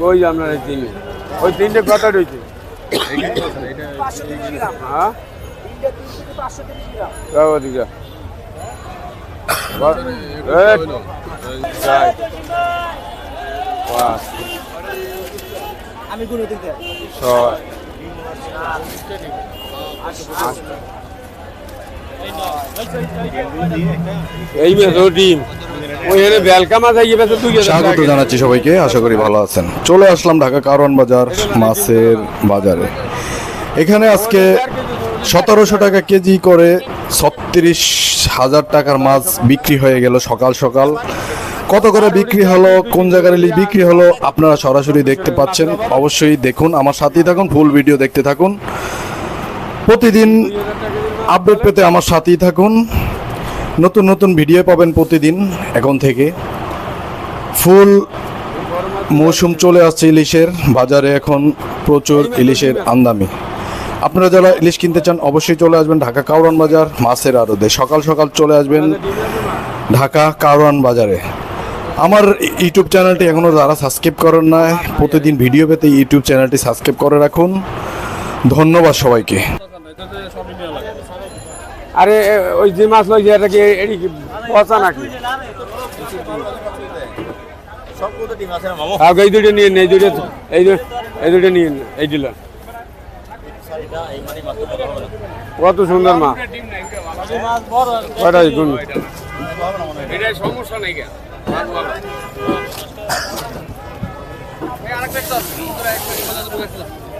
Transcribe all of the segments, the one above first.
ওই আপনার এই ওই তিনটে কত রয়েছে? হ্যাঁ? আমি গুলো দিতে। ছয়, স্বাগত জানাচ্ছি সবাইকে আশা করি ভালো আছেন। চলে আসলাম ঢাকা কারওয়ান বাজার মাছের বাজারে। এখানে আজকে সতেরোশো টাকা কেজি করে ছত্রিশ হাজার টাকার মাছ বিক্রি হয়ে গেল সকাল সকাল। কত করে বিক্রি হলো কোন জায়গার ইলিশ বিক্রি হলো আপনারা সরাসরি দেখতে পাচ্ছেন। অবশ্যই দেখুন আমার সাথেই থাকুন ফুল ভিডিও দেখতে থাকুন। প্রতিদিন আপডেট পেতে আমার সাথেই থাকুন। নতুন নতুন ভিডিও পাবেন প্রতিদিন, এখন থেকে। ফুল মৌসুম চলে আসছে ইলিশের, বাজারে এখন প্রচুর ইলিশের আমদামি আপনারা যারা ইলিশ কিনতে চান, অবশ্যই চলে আসবেন ঢাকা কাউরান বাজার, মাছের আড়তে। সকাল সকাল চলে আসবেন ঢাকা কাউরান বাজারে। আমার ইউটিউব চ্যানেলটি এখনও যারা সাবস্ক্রাইব করেন না প্রতিদিন ভিডিও পেতে ইউটিউব চ্যানেলটি সাবস্ক্রাইব করে রাখুন। ধন্যবাদ সবাইকে। আরে ওই যে মাছ লইছে এটা কি এটি কি পচা নাকি? এই দুটো নিয়ে নে, এই দুটো এই দুটো এই দুটো নিয়ে নে, এই দিল কত সুন্দর মা কয়টা গুণ? সমস্যা নাই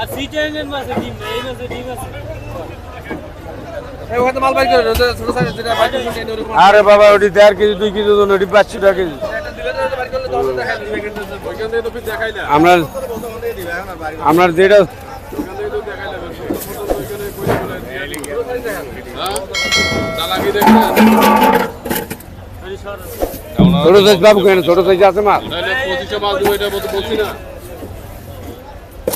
আর সিটে এনে মাছ ডিম এই মাছ ডিম আছে আরে বাবা ওটি দেড় কেজি দুই কেজি ওজন ওটি পাঁচশো টাকা কেজি। আমরা আপনার যেটা ছোট সাইজ বাবু কেন? ছোট সাইজ আছে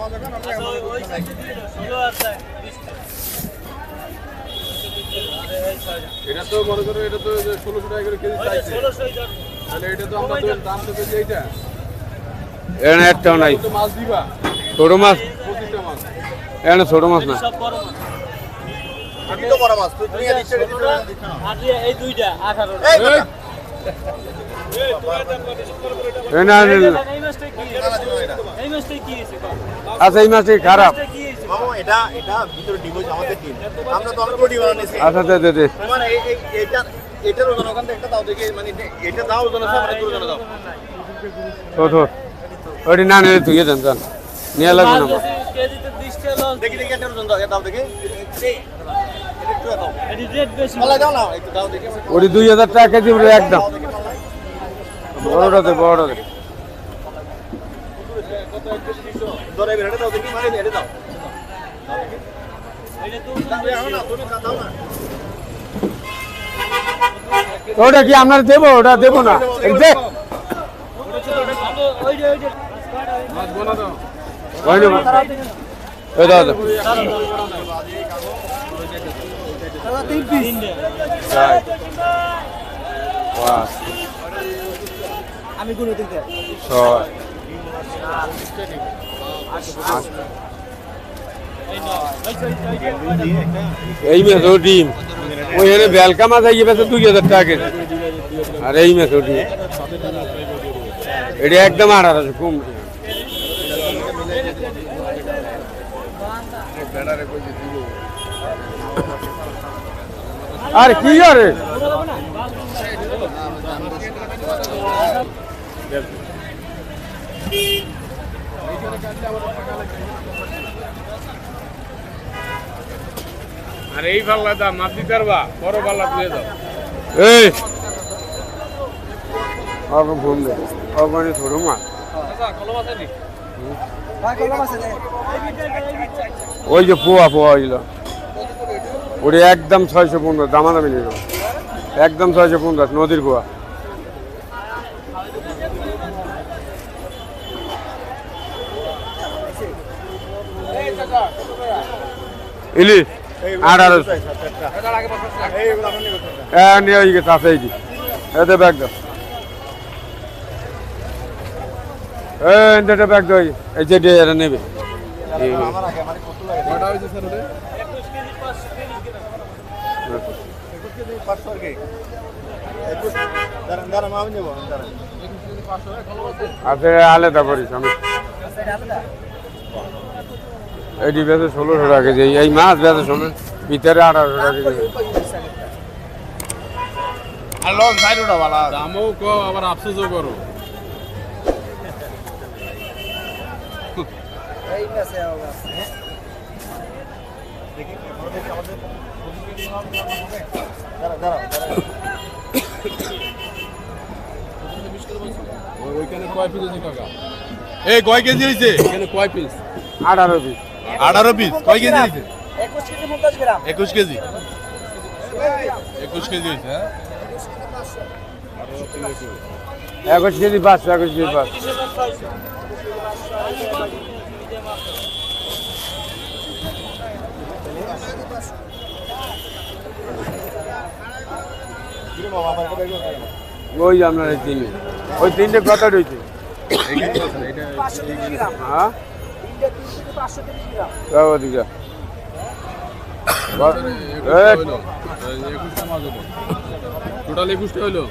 মাছ নাই। ওই সাইডে দিয়ে দাও ষোলো আছে এটা তো মনে করো এটা তো ষোলোশো টাকা করে কেজি চাইছে। তাহলে এটা তো আমরা দাম তো এইটা। এনে একটাও নাই। মাছ দিবা? ছোট মাছ। এনে ছোট মাছ না। বড় মাছ। এই দুইটা আঠারো আচ্ছা এই মাছটি খারাপ। আচ্ছা মানে এটা এটার ওজন ওখান থেকে একটা দাও দেখে মানে এটা দাও ওজন আছে আমরা ওজন দাও। তো তো ওটি না তুই দেন জান নিয়ে লাগবে না। আমার। কেজিতে বিশটা লস দেখি দেখি। এটার ওজন দাও। এটা দাও দেখে। টাকা কেজি একদম। বড়টা দে বড়টা দেখি ওটা কি আপনার দেবো? ওটা দেবো না। এই দে ওইটা ওইটা মাছ বোনা দাও ওই নেব এই দাও দাও চার পাঁচ আমি গুলো দিতে। ছয় এই মেসো ডিম। ওইখানে বেলকা মাছ আইয়ে বেছে দুই হাজার টাকা আর এই মেসো ডিম। এটা একদম আঠারোশো কম। আর কি করে আর এই পাল্লা দাম মাছ দিতে পারবা বড় পাল্লা দিয়ে দাও। এই! আবার ঘুম দে মানে ছোট মাছ ওই যে পোয়া পোয়া হইল ওটা একদম ছয়শো পঞ্চাশ দামাদামি নিল একদম ছয়শো পঞ্চাশ নদীর পোয়া। ইলিশ আঠারোশো হ্যাঁ নিয়ে ওই গেছে আছে এই যে। এতে ব্যাগ দাও এটা ব্যাগ দাও এই যে এটা নেবে। কি? আমি আছে। আলাদা করিস আমি। এটি বেঁচে ষোলোশো টাকা কেজি। এই মাছ বেঁচে ষোলো ভিতরে আঠারোশো টাকা কেজি। আর লং ওটা ভালো দামও কো আবার আফসোসও করো। দাঁড়া দাঁড়া ওই- ওইখানে কয় পিস আছে কাকা? এই কয় কেজি হয়েছে এখানে কয় পিস? আঠারো পিস। আঠারো পিস কয় কেজি হয়েছে একুশ কেজি একুশ কেজি? একুশ কেজি হয়েছে হ্যাঁ? একুশ কেজি পাঁচশো একুশ কেজি পাঁচশো। ওই আপনার এই তিনটে। ওই তিনটে কত রয়েছে? হ্যাঁ? টোটাল একুশটা হলো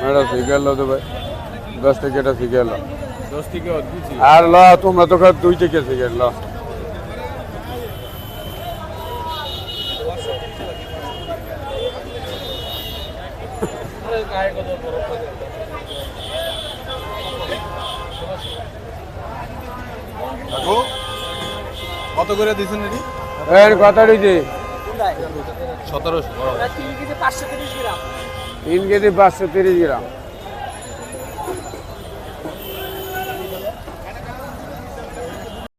এটা শিখে এলো তো ভাই। দশ শিখে এলো আর ল তোমরা তো দুই থেকে শিখে ল কত করে দিয়েছেন এটি? এর কত রয়েছে সতেরোশো তিন কেজি পাঁচশো তিরিশ গ্রাম। তিন কেজি পাঁচশো তিরিশ গ্রাম।